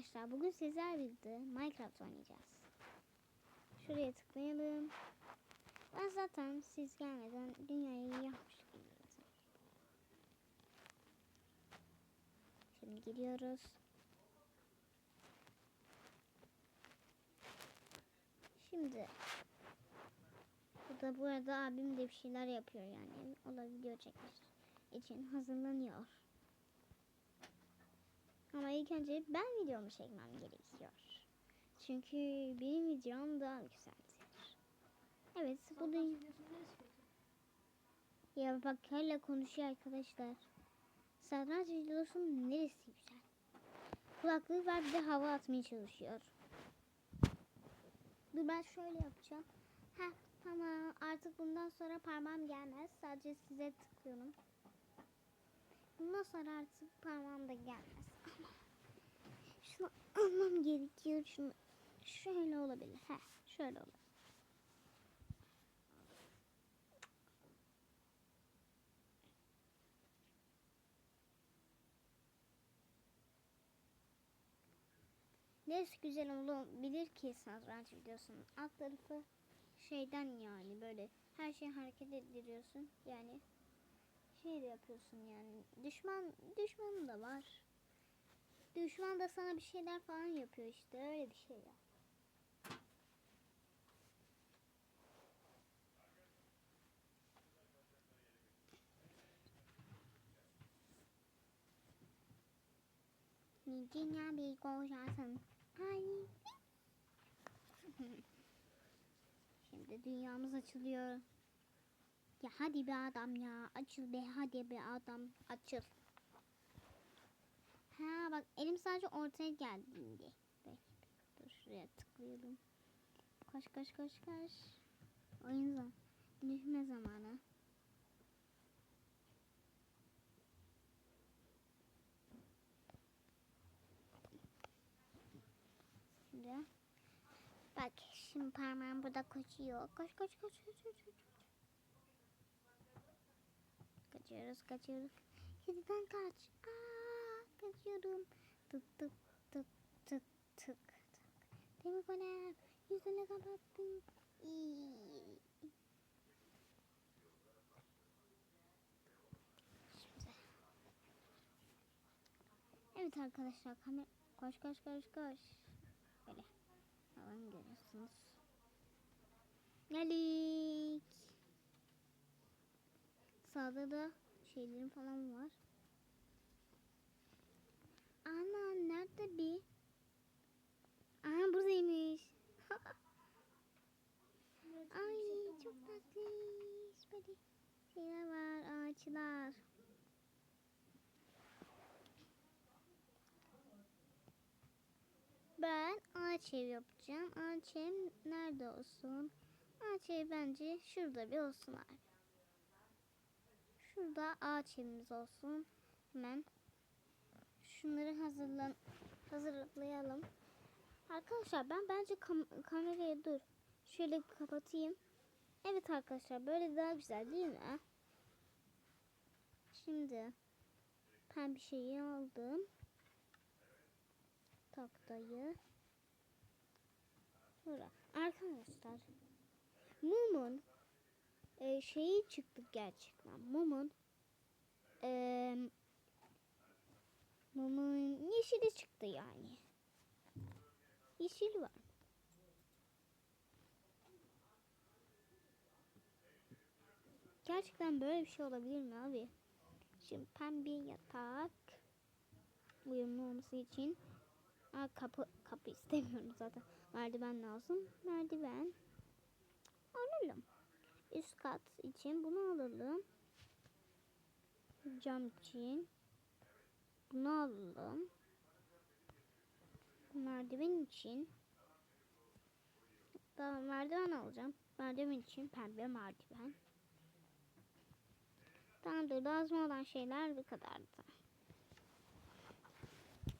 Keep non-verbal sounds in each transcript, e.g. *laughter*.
arkadaşlar bugün sizler birlikte Minecraft oynayacağız. Şuraya tıklayalım. Ben zaten siz gelmeden dünyayı yapmış gibiyim. Şimdi gidiyoruz. Şimdi bu da bu arada abim de bir şeyler yapıyor yani. O da video çekmiş için hazırlanıyor. İlk önce ben videomu çekmem gerekiyor. Çünkü benim videom daha güzeldir. Evet bu da... Ya bak hala konuşuyor arkadaşlar. Satranç videosunun neresi güzel? Kulaklığı var bir de hava atmaya çalışıyor. Dur ben şöyle yapacağım. Heh tamam artık bundan sonra parmağım gelmez. Sadece size tıklıyorum. Bundan sonra artık parmağım da gelmez. Şunu almam gerekiyor. Şunu şöyle olabilir. Heh şöyle olur. Neresi güzel olabilir ki satranç videosunun alt tarafı şeyden yani böyle her şeyi hareket ettiriyorsun yani şey de yapıyorsun yani düşman düşman da var düşman da sana bir şeyler falan yapıyor işte öyle bir şey ya. Niçin bir koşarsın? Ay. *laughs* Şimdi dünyamız açılıyor. Ya hadi be adam ya. Açıl be hadi be adam. Açıl. Ha bak elim sadece ortaya geldiğinde. Bekle. Dur şuraya tıklayalım. Koş koş koş koş. Oyun zamanı. Düşme zamanı. Şimdi. Bak şimdi parmağım burada koşuyor. Koş koş koş koş koş. koş. Kaçıyoruz kaçıyoruz. Kediden kaç. Aa, kaçıyorum. Tık tık tık tık tık tık. Demir golem yüzünü. Şimdi. Evet arkadaşlar kamera koş koş koş koş. Böyle. Alan görüyorsunuz. Geldik. Sağda da şeylerim falan var. Ana nerede bir? Aha buradaymış. *laughs* Ay çok tatlı. Böyle şeyler var ağaçlar. Ben ağaç ev yapacağım. Ağaç ev nerede olsun? Ağaç ev bence şurada bir olsun abi. Şurada ağaç evimiz olsun. Hemen şunları hazırlan hazırlayalım. Arkadaşlar ben bence kam- kamerayı dur. Şöyle kapatayım. Evet arkadaşlar böyle daha güzel değil mi? Şimdi bir şeyi aldım. Taktayı. Şurada. Arkadaşlar mumun e, şeyi çıktı gerçekten. Mumun e, mumun yeşili çıktı yani. Yeşil var. Gerçekten böyle bir şey olabilir mi abi? Şimdi pembe yatak uyumlu olması için Aa, kapı kapı istemiyorum zaten. Merdiven lazım. Merdiven. Alalım. Üst kat için bunu alalım. Cam için bunu alalım. Merdiven için daha merdiven alacağım. Merdiven için pembe merdiven. Tamamdır. Lazım olan şeyler bu kadardı.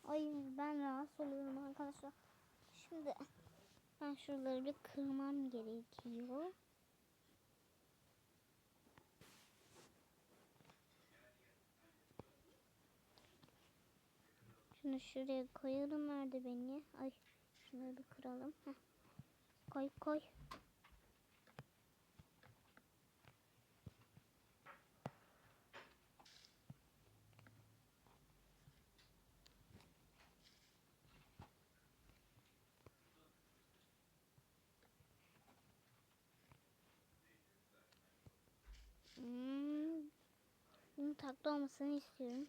Ay ben rahatsız oluyorum arkadaşlar. Şimdi ben şuraları kırmam gerekiyor. Şunu şuraya koyalım merdiveni. Ay şunu bir kıralım. Heh. Koy koy. Hmm. Bunun taklı olmasını istiyorum.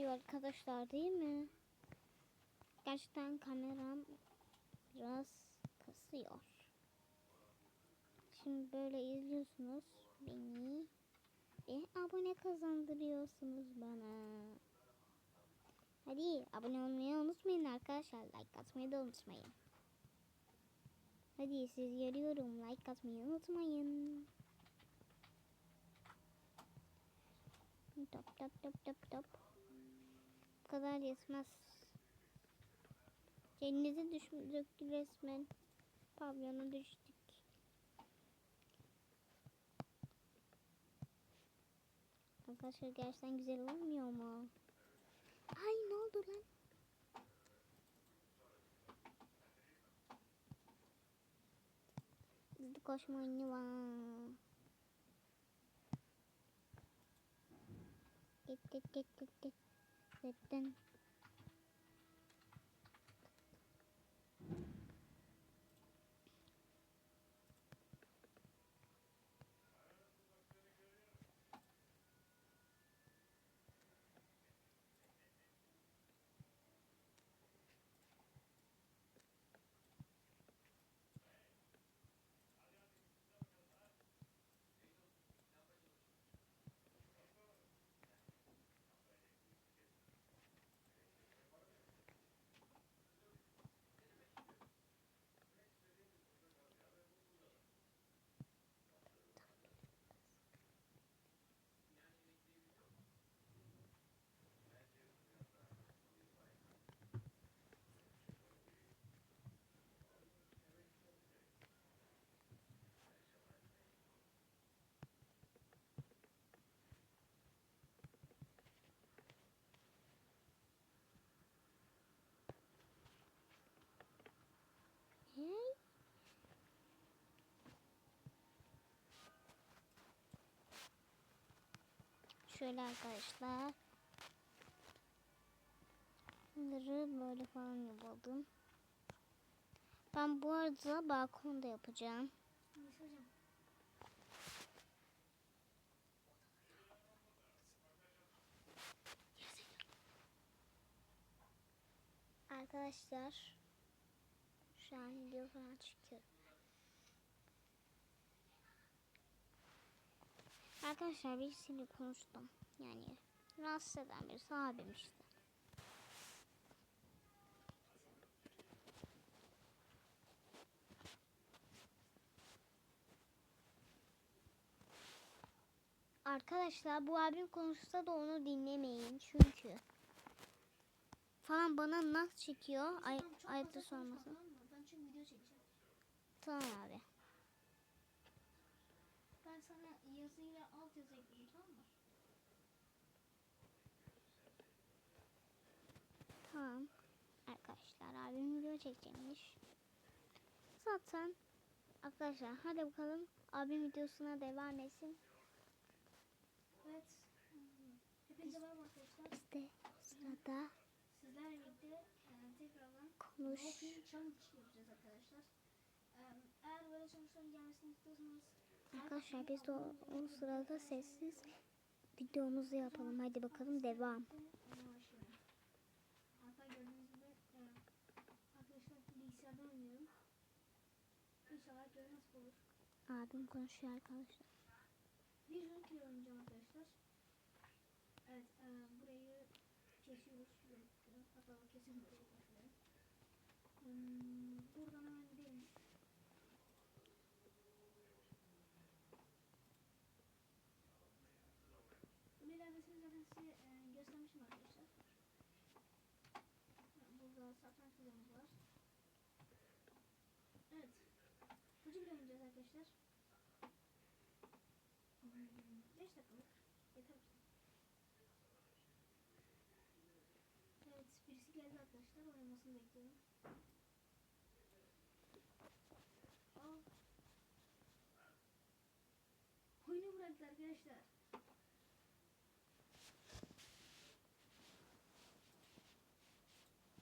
Kısıyor arkadaşlar değil mi? Gerçekten kameram biraz kasıyor. Şimdi böyle izliyorsunuz beni ve abone kazandırıyorsunuz bana. Hadi abone olmayı unutmayın arkadaşlar. Like atmayı da unutmayın. Hadi siz yarıyorum. Like atmayı unutmayın. Top top top top top. Kadar yetmez. Denize düştük resmen. Pavyona düştük. Arkadaşlar gerçekten güzel olmuyor mu? Ay ne oldu lan? Hızlı koşma oyunu var. Git git git git git. Gittin. Şöyle arkadaşlar. Bunları böyle falan yapalım. Ben bu arada balkonda yapacağım. Arkadaşlar şu an video falan çekiyorum. Arkadaşlar birisiyle konuştum. Yani rahatsız eden birisi abim işte. Arkadaşlar bu abim konuşsa da onu dinlemeyin çünkü falan bana nasıl çekiyor ay ayıptır çekeceğim. Tamam abi. yazıyla alt yazı tamam mı? Tamam. Arkadaşlar abim video çekecekmiş. Zaten arkadaşlar hadi bakalım abim videosuna devam etsin. Evet. Hepinize merhaba arkadaşlar. Biz de sırada sizlerle birlikte yani tekrardan konuş. Challenge yapacağız arkadaşlar. Eğer böyle sonuçların gelmesini istiyorsanız Arkadaşlar biz de o, o sırada sessiz videomuzu yapalım. Hadi bakalım devam. E. Abim konuşuyor arkadaşlar. Bir oynayacağım arkadaşlar. Evet, e, burayı kesiyoruz. Hatta kesin burayı. Hmm, buradan hemen gidelim. Bunu ilerlesini zaten size e, göstermişim arkadaşlar. Ha, Burada satranç videomuz var. Evet. Kaçı bile arkadaşlar? 5 dakikalık. Yeter. Evet birisi geldi arkadaşlar. Oynamasını bekliyorum. Aa. Oyunu bıraktı arkadaşlar.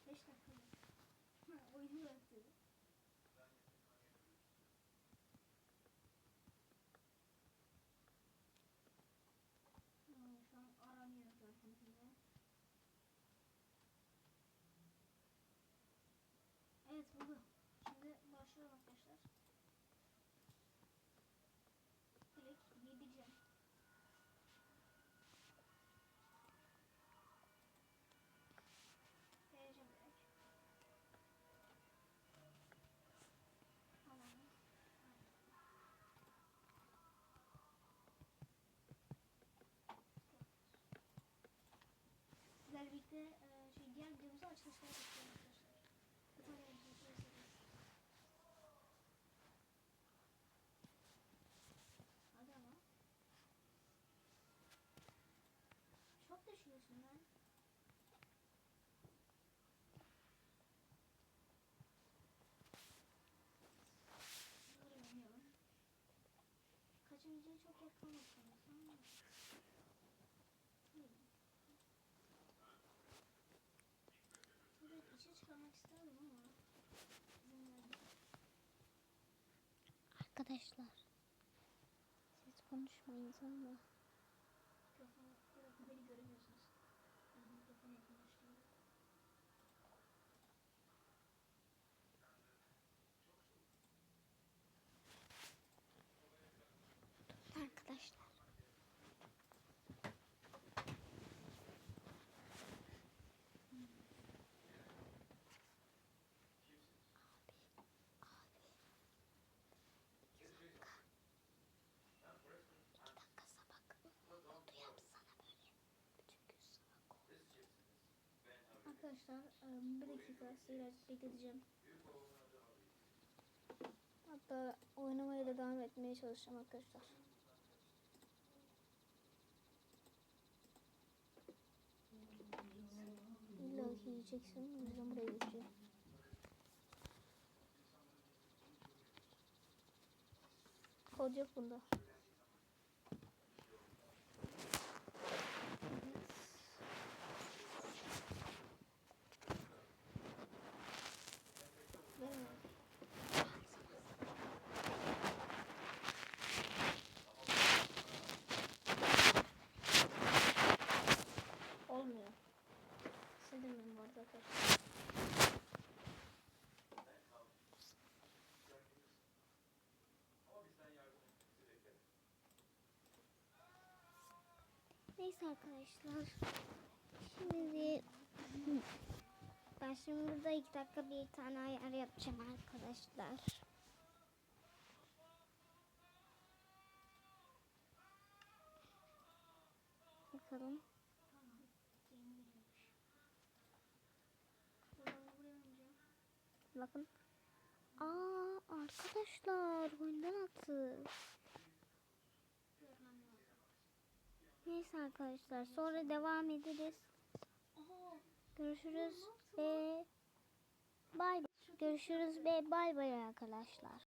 Beş dakika. Ha, oyunu bıraktı. Aa, Şu an aranıyor gördüğünüz gibi. Evet buldu. Şimdi başlıyorum arkadaşlar. Birlikte e, şey, diğer videomuzu bekliyorum arkadaşlar. Bir tane. Hadi ama. Çok düşüyorsun lan. Kaçıncıya çok yakın olsanız ama. Hmm. Evet, işe çıkarmak isterdim ama izin vermedi. Arkadaşlar siz konuşmayın ama Mikrofon, bir dakika beni göremiyorsunuz. Ben mikrofonu yakınlaştırıyorum. arkadaşlar. Arkadaşlar bir dakika sizi bekleteceğim. Hatta oynamaya da devam etmeye çalışacağım arkadaşlar. İlla ki yiyeceksin. O yüzden buraya geçeceğim. Kod yok bunda. Vermiyorum. Olmuyor. Sildim bu arada arkadaşlar. Neyse arkadaşlar. Şimdi ben şimdi burada iki dakika bir tane ayar yapacağım arkadaşlar. Bakalım. Bakın. Aa arkadaşlar oyundan attı. Görmem lazım. Neyse arkadaşlar sonra devam ederiz. Görüşürüz ve bye. Görüşürüz ve bay bay arkadaşlar.